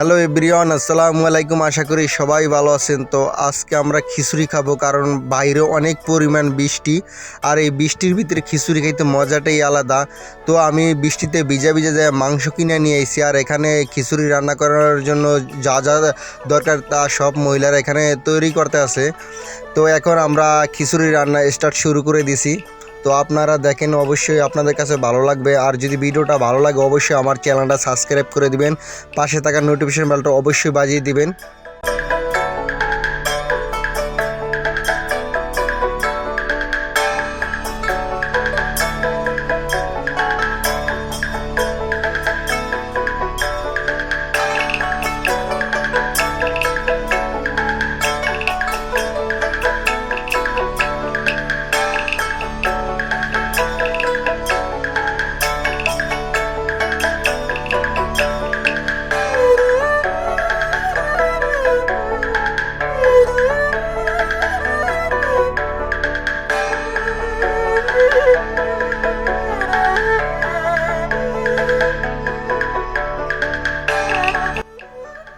Hello everyone আসসালামু আলাইকুম আশা করি সবাই ভালো আছেন। তো আজকে আমরা খিচুড়ি খাব কারণ বাইরে অনেক পরিমাণ বৃষ্টি আর এই বৃষ্টির ভিতরে খিচুড়ি খাইতে মজাটাই আলাদা। তো আমি বৃষ্টিতে ভিজা ভিজা যায় মাংস কিনে নিয়ে এসেছি আর এখানে খিচুড়ি রান্না করার জন্য যা যা দরকার তা সব মহিলারা এখানে তৈরি করতে আছে। তো এখন আমরা খিচুড়ি রান্না স্টার্ট শুরু করে দিছি। তো আপনারা দেখেন অবশ্যই আপনাদের কাছে ভালো লাগবে। আর যদি ভিডিওটা ভালো লাগে, অবশ্যই আমার চ্যানেলটা সাবস্ক্রাইব করে দিবেন। পাশে থাকা নোটিফিকেশন বেলটা অবশ্যই বাজিয়ে দিবেন।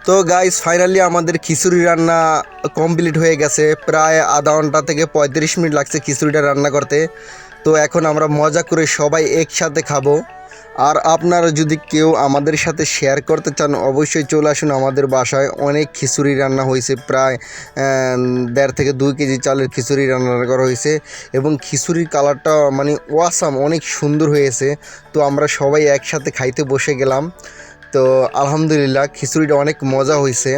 তো গাইস ফাইনালি আমাদের খিচুড়ি রান্না কমপ্লিট হয়ে গেছে। প্রায় আধা ঘণ্টা থেকে পঁয়ত্রিশ মিনিট লাগছে খিচুড়িটা রান্না করতে। তো এখন আমরা মজা করে সবাই একসাথে খাব। আর আপনারা যদি কেউ আমাদের সাথে শেয়ার করতে চান, অবশ্যই চলে আসুন আমাদের বাসায়। অনেক খিচুড়ি রান্না হয়েছে, প্রায় দেড় থেকে দুই কেজি চালের খিচুড়ি রান্না করা হয়েছে। এবং খিচুড়ির কালারটা মানে ওয়াসাম অনেক সুন্দর হয়েছে। তো আমরা সবাই একসাথে খাইতে বসে গেলাম। তো আলহামদুলিল্লাহ খিচুড়িটা অনেক মজা হয়েছে